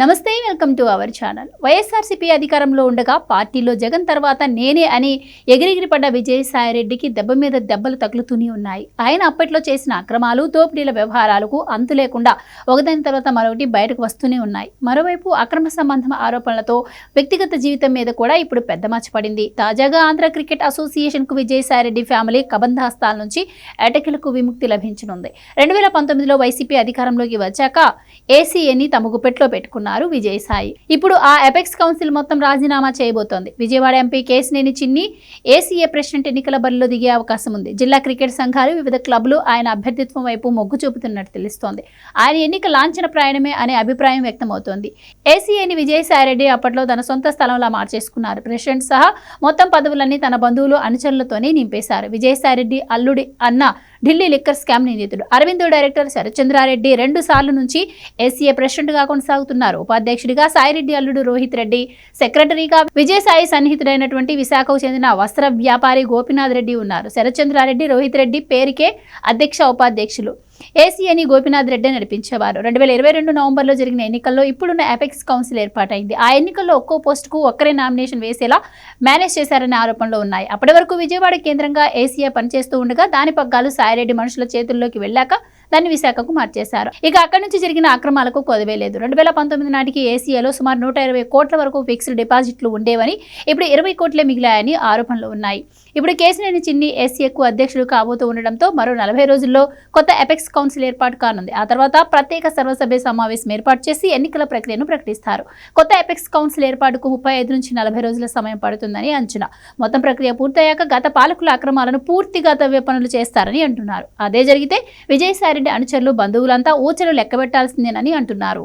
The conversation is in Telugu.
నమస్తే welcome to our channel. YSRCP అధికారంలో ఉండగా పార్టీలో జగన్ తర్వాత నేనే అని ఎగిరెగిరి పడ్డ విజయసాయిరెడ్డికి దెబ్బ మీద దెబ్బలు తగులుతూనే ఉన్నాయి. ఆయన అప్పట్లో చేసిన అక్రమాలు దోపిడీల వ్యవహారాలకు అంతు లేకుండా ఒకదాని తర్వాత మరొకటి బయటకు వస్తూనే ఉన్నాయి. మరోవైపు అక్రమ సంబంధం ఆరోపణలతో వ్యక్తిగత జీవితం మీద కూడా ఇప్పుడు పెద్ద మచ్చపడింది తాజాగా ఆంధ్ర క్రికెట్ అసోసియేషన్కు విజయసాయిరెడ్డి ఫ్యామిలీ కబంధాస్తాల నుంచి ఎటకిలకు విముక్తి లభించనుంది. రెండు వేల పంతొమ్మిదిలో వైసీపీ అధికారంలోకి వచ్చాక ఏసీఏని తమ గుప్పెట్లో పెట్టుకున్నారు. విజయసాయి ఇప్పుడు ఆ ఎపెక్స్ కౌన్సిల్ మొత్తం రాజీనామా చేయబోతోంది. విజయవాడ ఎంపీ కేసినేని చిన్ని ఏసీఏ ప్రెసిడెంట్ ఎన్నికల బరిలో దిగే అవకాశం ఉంది. జిల్లా క్రికెట్ సంఘాలు వివిధ క్లబ్లు ఆయన అభ్యర్థిత్వం వైపు మొగ్గు చూపుతున్నట్టు తెలుస్తోంది. ఆయన ఎన్నిక లాంఛన ప్రయాణమే అనే అభిప్రాయం వ్యక్తమవుతోంది. ఏసీఏని విజయసాయిరెడ్డి అప్పట్లో తన సొంత స్థలంలా మార్చేసుకున్నారు. ప్రెసిడెంట్ సహా మొత్తం పదవులన్నీ తన బంధువులు అనుచరులతోనే నింపేశారు. విజయసాయిరెడ్డి అల్లుడి అన్న ఢిల్లీ లిక్కర్ స్కామ్ నిందితుడు. అరవిందో డైరెక్టర్ శరత్చంద్రారెడ్డి రెండు సార్లు నుంచి ఏసీఏ ప్రెసిడెంట్గా కొనసాగుతున్నారు. ఉపాధ్యక్షుడిగా సాయిరెడ్డి అల్లుడు రోహిత్ రెడ్డి సెక్రటరీగా విజయసాయి సన్నిహితుడైనటువంటి విశాఖకు చెందిన వస్త్ర వ్యాపారి గోపినాథ్ రెడ్డి ఉన్నారు. శరత్చంద్రారెడ్డి రోహిత్ రెడ్డి పేరుకే అధ్యక్ష ఉపాధ్యక్షులు. ఏసీఎని గోపినాథ్ రెడ్డి నడిపించేవారు. రెండు వేల ఇరవై రెండు నవంబర్లో జరిగిన ఎన్నికల్లో ఇప్పుడున్న అపెక్స్ కౌన్సిల్ ఏర్పాటైంది. ఆ ఎన్నికల్లో ఒక్కో పోస్టుకు ఒక్కరే నామినేషన్ వేసేలా మేనేజ్ చేశారనే ఆరోపణలు ఉన్నాయి. అప్పటి వరకు విజయవాడ కేంద్రంగా ఏసీఏ పనిచేస్తూ ఉండగా దాని పగ్గాలు సాయిరెడ్డి మనుషుల చేతుల్లోకి వెళ్ళాక దాన్ని విశాఖకు మార్చేశారు. ఇక అక్కడి నుంచి జరిగిన అక్రమాలకు కొదవేలేదు రెండు వేల పంతొమ్మిది నాటికి ఏసీఏలో సుమారు నూట ఇరవై కోట్ల వరకు ఫిక్స్డ్ డిపాజిట్లు ఉండేవని ఇప్పుడు ఇరవై కోట్లే మిగిలాయని ఆరోపణలు ఉన్నాయి. ఇప్పుడు కేసినేని చిన్ని ఏసీఏకు అధ్యక్షుడు కాబోతూ ఉండడంతో మరో నలభై రోజుల్లో కొత్త ఎపెక్స్ కౌన్సిల్ ఏర్పాటు కానుంది. ఆ తర్వాత ప్రత్యేక సర్వసభ్య సమావేశం ఏర్పాటు చేసి ఎన్నికల ప్రక్రియను ప్రకటిస్తారు. కొత్త ఎపెక్స్ కౌన్సిల్ ఏర్పాటుకు ముప్పై ఐదు నుంచి నలభై రోజుల సమయం పడుతుందని అంచనా. మొత్తం ప్రక్రియ పూర్తయ్యాక గత పాలకుల అక్రమాలను పూర్తిగా తవ్వే పనులు చేస్తారని అంటున్నారు. అదే జరిగితే రెడ్డి అనుచరులు బంధువులంతా ఊచలు లెక్కబెట్టాల్సిందేనని అంటున్నారు.